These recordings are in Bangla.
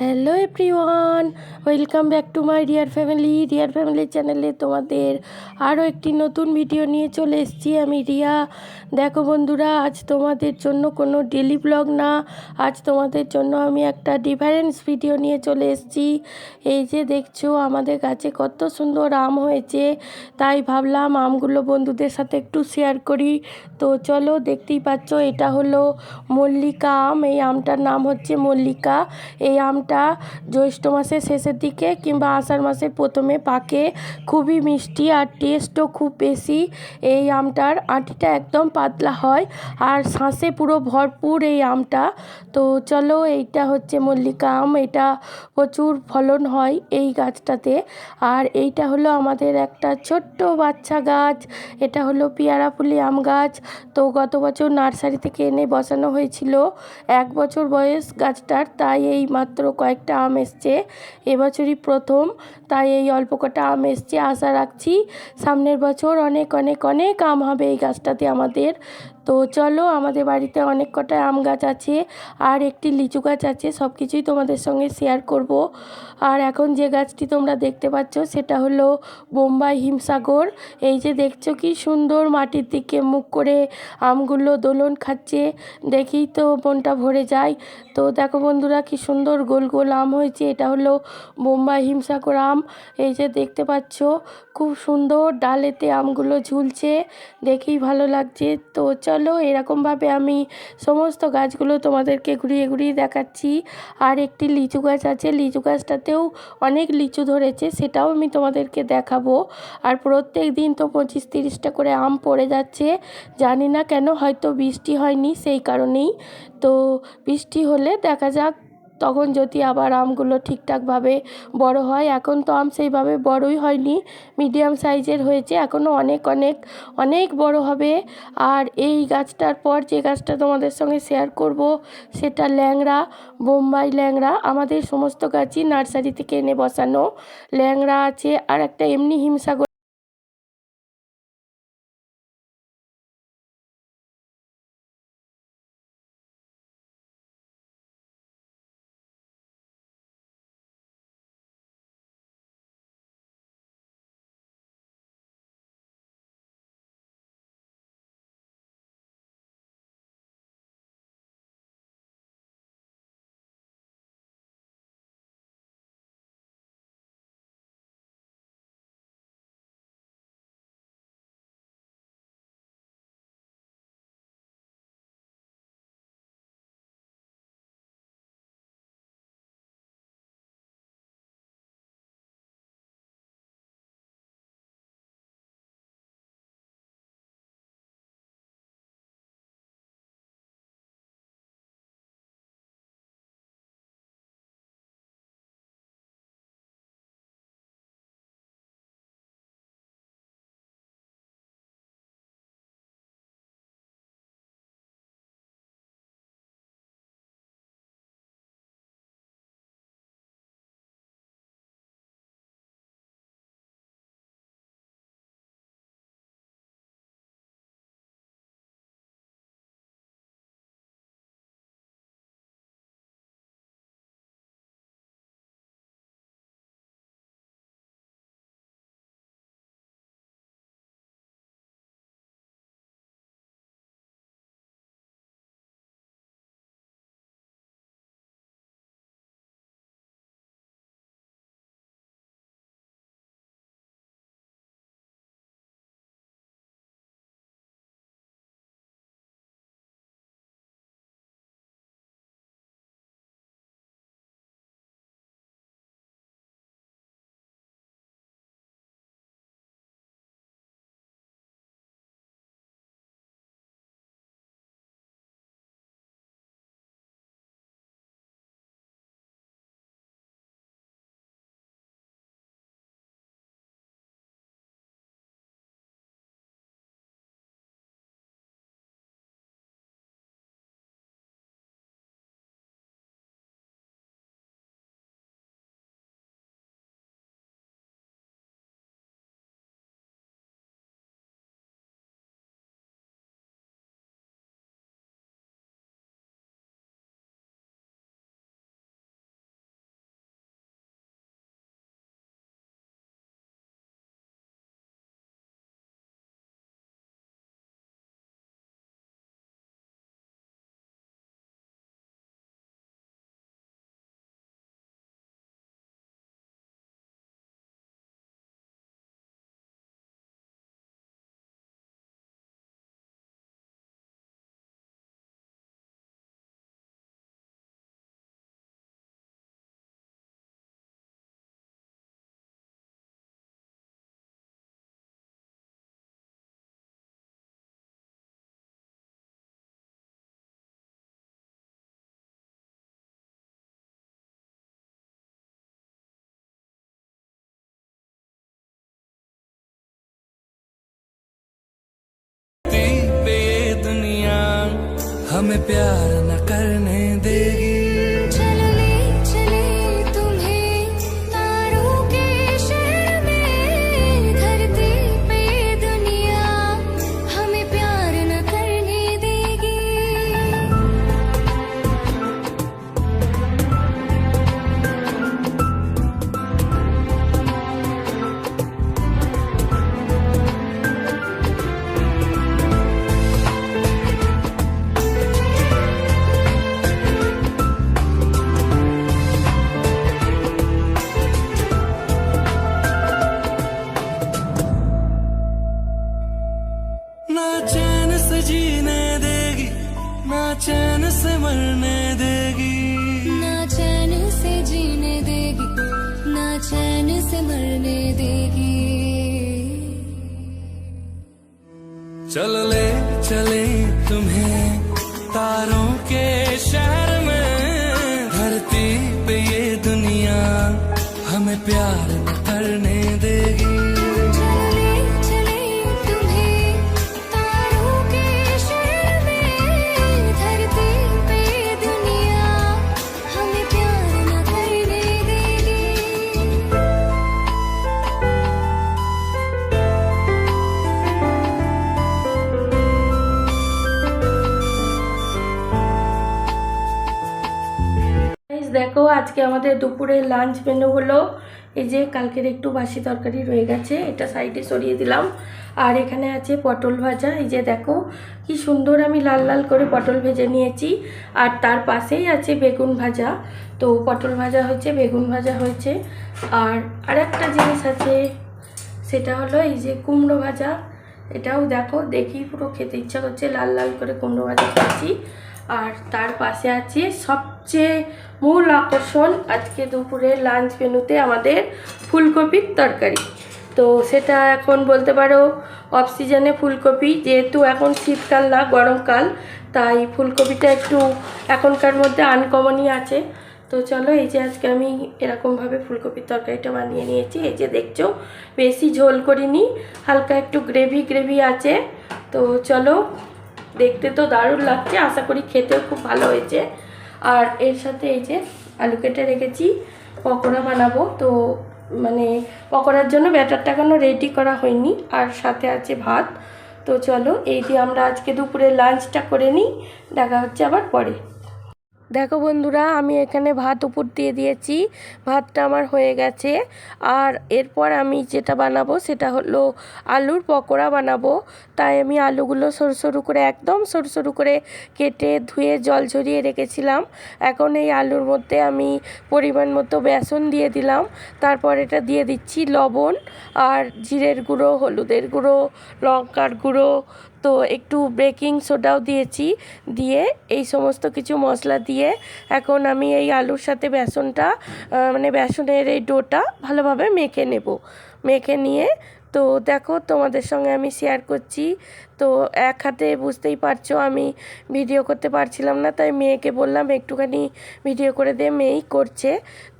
Hello everyone welcome back to my dear family dear family চ্যানেলে তোমাদের আরও একটি নতুন ভিডিও নিয়ে চলে এসেছি আমি রিয়া। দেখো বন্ধুরা, আজ তোমাদের জন্য কোনো ডেলি ব্লগ না। আজ তোমাদের জন্য আমি একটা ডিফারেন্স ভিডিও নিয়ে চলে এসেছি। এই যে দেখছ, আমাদের গাছে কত সুন্দর আম হয়েছে। তাই ভাবলাম আমগুলো বন্ধুদের সাথে একটু শেয়ার করি। তো চলো, দেখতেই পাচ্ছ, এটা হলো মল্লিকা আম। এই আমটার নাম হচ্ছে মল্লিকা। এই আমটা জ্যৈষ্ঠ মাসের শেষের দিকে কিংবা আষাঢ় মাসের প্রথমে পাকে। খুবই মিষ্টি আর টেস্টও খুব বেশি। এই আমটার আঁটিটা একদম পাতলা হয় আর শাঁসে পুরো ভরপুর এই আমটা। তো চলো এইটা হচ্ছে মল্লিকা আম। এটা প্রচুর ফলন হয় এই গাছটাতে। আর এইটা হলো আমাদের একটা ছোট্ট বাচ্চা গাছ। এটা হলো পেয়ারা ফুলি আম গাছ। তো গত বছর নার্সারি থেকে এনে বসানো হয়েছিল। এক বছর বয়স গাছটার, তাই এই মাত্র কয়েকটা আম এসছে। এবছরই প্রথম, তাই এই অল্প কটা আম এসছে। আশা রাখছি সামনের বছর অনেক অনেক অনেক আম হবে এই গাছটাতে আমাদের। তো চলো, আমাদের বাড়িতে অনেক কটা আম গাছ আছে আর একটি লিচু গাছ আছে সব কিছুই তোমাদের সঙ্গে শেয়ার করব। আর এখন যে গাছটি তোমরা দেখতে পাচ্ছ, সেটা হলো বোম্বাই হিমসাগর। এই যে দেখছ কি সুন্দর মাটির দিকে মুখ করে আমগুলো দোলন খাচ্ছে, দেখেই তো মনটা ভরে যায়। তো দেখো বন্ধুরা কি সুন্দর গোল গোল আম হয়েছে। এটা হলো বোম্বাই হিমসাগর আম। এই যে দেখতে পাচ্ছ, খুব সুন্দর ডালেতে আমগুলো ঝুলছে। দেখেই ভালো লাগছে। তো চলো এরকমভাবে আমি সমস্ত গাছগুলো তোমাদেরকে ঘুরিয়ে ঘুরিয়ে দেখাচ্ছি। আর একটি লিচু গাছ আছে। লিচু গাছটাতেও অনেক লিচু ধরেছে, সেটাও আমি তোমাদেরকে দেখাবো। আর প্রত্যেক দিন তো পঁচিশ তিরিশটা করে আম পড়ে যাচ্ছে। জানি না কেন হয়তো বৃষ্টি হয়নি সেই কারণেই। তো বৃষ্টি হলে দেখা যাক, তখন যদি আবার আমগুলো ঠিকঠাকভাবে বড় হয়। এখন তো আম সেইভাবে বড়ই হয়নি, মিডিয়াম সাইজের হয়েছে, এখনও অনেক অনেক অনেক বড় হবে। আর এই গাছটার পর যে গাছটা তোমাদের সঙ্গে শেয়ার করব, সেটা ল্যাংড়া, বোম্বাই ল্যাংড়া। আমাদের সমস্ত গাছই নার্সারি থেকে এনে বসানো। ল্যাংড়া আছে, আর একটা এমনি হিমসাগর हमें प्यार से मरने देगी। ना चैन से जीने देगी ना चैन से मरने देगी। चल ले चले तुम्हें तारों के शहर में। धरती पे ये दुनिया हमें प्यार करने देगी। আজকে আমাদের দুপুরে লাঞ্চ মেনু হলো এই যে কালকের একটু বাসি তরকারি রয়ে গেছে, এটা সাইডে সরিয়ে দিলাম। আর এখানে আছে পটল ভাজা, এই যে দেখো কি সুন্দর আমি লাল লাল করে পটল ভেজে নিয়েছি। আর তার পাশেই আছে বেগুন ভাজা, তো পটল ভাজা হয়েছে, বেগুন ভাজা হয়েছে। আর আরেকটা জিনিস আছে, সেটা হলো এই যে কুমড়ো ভাজা, এটাও দেখো দেখি পুরো খেতে ইচ্ছা করছে, লাল লাল করে কুমড়ো ভাজা খেয়েছি। আর তার পাশে আছে সবচেয়ে মূল আকর্ষণ আজকে দুপুরে লাঞ্চ মেনুতে আমাদের ফুলকপির তরকারি। তো সেটা এখন বলতে পারো অফ সিজনে ফুলকপি, যেহেতু এখন শীতকাল না গরমকাল তাই ফুলকপিটা একটু এখনকার মধ্যে আনকমনই আছে। তো চলো, এই যে আজকে আমি এরকমভাবে ফুলকপির তরকারিটা বানিয়ে নিয়েছি। এই যে দেখছ, বেশি ঝোল করিনি, হালকা একটু গ্রেভি গ্রেভি আছে। তো চলো দেখতে তো দারুণ লাগছে, আশা করি খেতেও খুব ভালো হয়েছে। আর এর সাথে এই যে আলু কেটে রেখেছি, পকোড়া বানাবো। তো মানে পকোড়ার জন্য ব্যাটারটা কোনো রেডি করা হয়নি, আর সাথে আছে ভাত। তো চলো, এই দিয়ে আমরা আজকে দুপুরে লাঞ্চটা করে নিই, দেখা হচ্ছে আবার পরে। দেখো বন্ধুরা, আমি এখানে ভাত উপর দিয়ে দিয়েছি। ভাতটা আমার হয়ে গেছে। আর এরপর আমি যেটা বানাবো সেটা হলো আলুর পকোড়া বানাবো। তাই আমি আলুগুলো সরু সরু করে, একদম সরু সরু করে কেটে ধুয়ে জল ঝরিয়ে রেখেছিলাম। এখন এই আলুর মধ্যে আমি পরিমাণ মতো বেসন দিয়ে দিলাম। তারপর এটা দিয়ে দিচ্ছি লবণ আর জিরের গুঁড়ো, হলুদের গুঁড়ো, লঙ্কার গুঁড়ো তো একটু বেকিং সোডাও দিয়েছি, দিয়ে এই সমস্ত কিছু মশলা দিয়ে এখন আমি এই আলুর সাথে বেসনটা মানে বেসনের এই ডোটা ভালোভাবে মেখে নেব। মেখে নিয়ে তো দেখো তোমাদের সঙ্গে আমি শেয়ার করছি। তো এক হাতে বুঝতেই পারছ, আমি ভিডিও করতে পারছিলাম না, তাই মেয়েকে বললাম একটুখানি ভিডিও করে দে, মেয়েই করছে।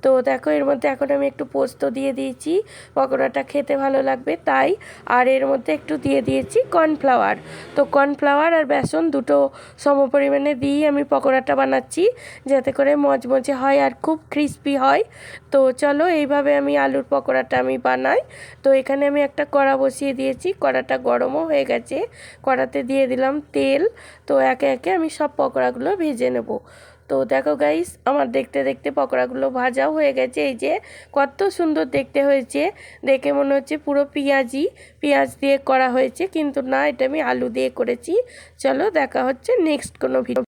তো দেখো, এর মধ্যে এখন আমি একটু পোস্ত দিয়ে দিয়েছি, পকোড়াটা খেতে ভালো লাগবে, তাই আর এর মধ্যে একটু দিয়ে দিয়েছি কর্নফ্লাওয়ার তো কর্নফ্লাওয়ার আর বেসন দুটো সমপরিমাণে দিয়েই আমি পকোড়াটা বানাচ্ছি, যাতে করে মচমচে হয় আর খুব ক্রিস্পি হয়। তো চলো, এইভাবে আমি আলুর পকোড়াটা আমি বানাই। তো এখানে আমি একটা কড়া বসিয়ে দিয়েছি, কড়াটা গরমও হয়ে গেছে। কড়াতে দিয়ে দিলাম তেল। তো একে একে আমি সব পকোড়াগুলো ভেজে নেব। তো দেখো গাইস আমার দেখতে দেখতে পকোড়াগুলো ভাজাও হয়ে গেছে। এই যে কত সুন্দর দেখতে হয়েছে। দেখে মনে হচ্ছে পুরো পেঁয়াজি। পেঁয়াজ দিয়ে করা হয়েছে, কিন্তু না, এটা আমি আলু দিয়ে করেছি। চলো দেখা হচ্ছে নেক্সট কোনো ভিডিও